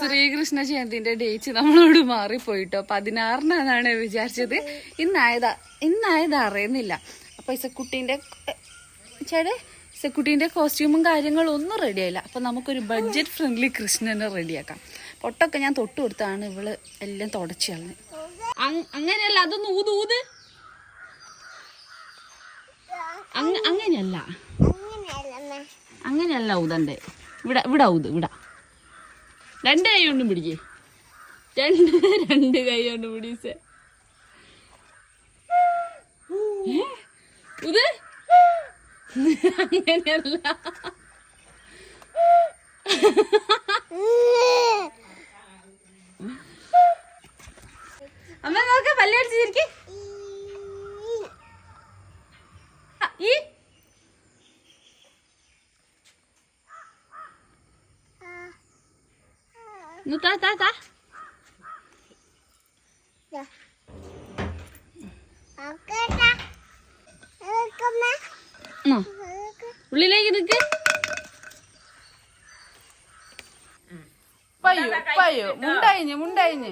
Sreekrishna ജയന്തിന്റെ date നമ്മളോട് മാറിപ്പോയിട്ടോ? പതിനാറിനാണ് വിചാരിച്ചത്. ഇന്നായതാ ഇന്നായതാ അറിയുന്നില്ല. അപ്പൊ ഇസക്കുട്ടീന്റെ ചേടെ ഇസക്കുട്ടീന്റെ കോസ്റ്റ്യൂമും കാര്യങ്ങളും ഒന്നും റെഡി ആയില്ല. അപ്പൊ നമുക്കൊരു ബഡ്ജറ്റ് ഫ്രണ്ട്ലി കൃഷ്ണനെ റെഡിയാക്കാം പൊട്ടൊക്കെ ഞാൻ തൊട്ട് കൊടുത്താണ് ഇവൾ എല്ലാം തുടച്ചു കളഞ്ഞ്. അങ്ങനെയല്ല അതൊന്ന് ഊത് ഊത്. അങ്ങ- അങ്ങനെയല്ല. അങ്ങനെയല്ല ഊതണ്ടേ. ഇവിടെ ഇവിടെ ഊത് ഇവിടെ രണ്ട് കൈ കൊണ്ടും പിടിക്കേ. രണ്ട് രണ്ട് കൈ കൊണ്ട് പിടിച്ചേ. ഇത്? അങ്ങനെയല്ല. അമ്മ നോക്ക പല്ലടിച്ചിരിക്കെ Nu, ta, ta, ta. ആ, ഉള്ളിലേക്ക് നിക്ക് പയ്യോ പയ്യോ മുണ്ടായിഞ്ഞ് മുണ്ടഴിഞ്ഞ്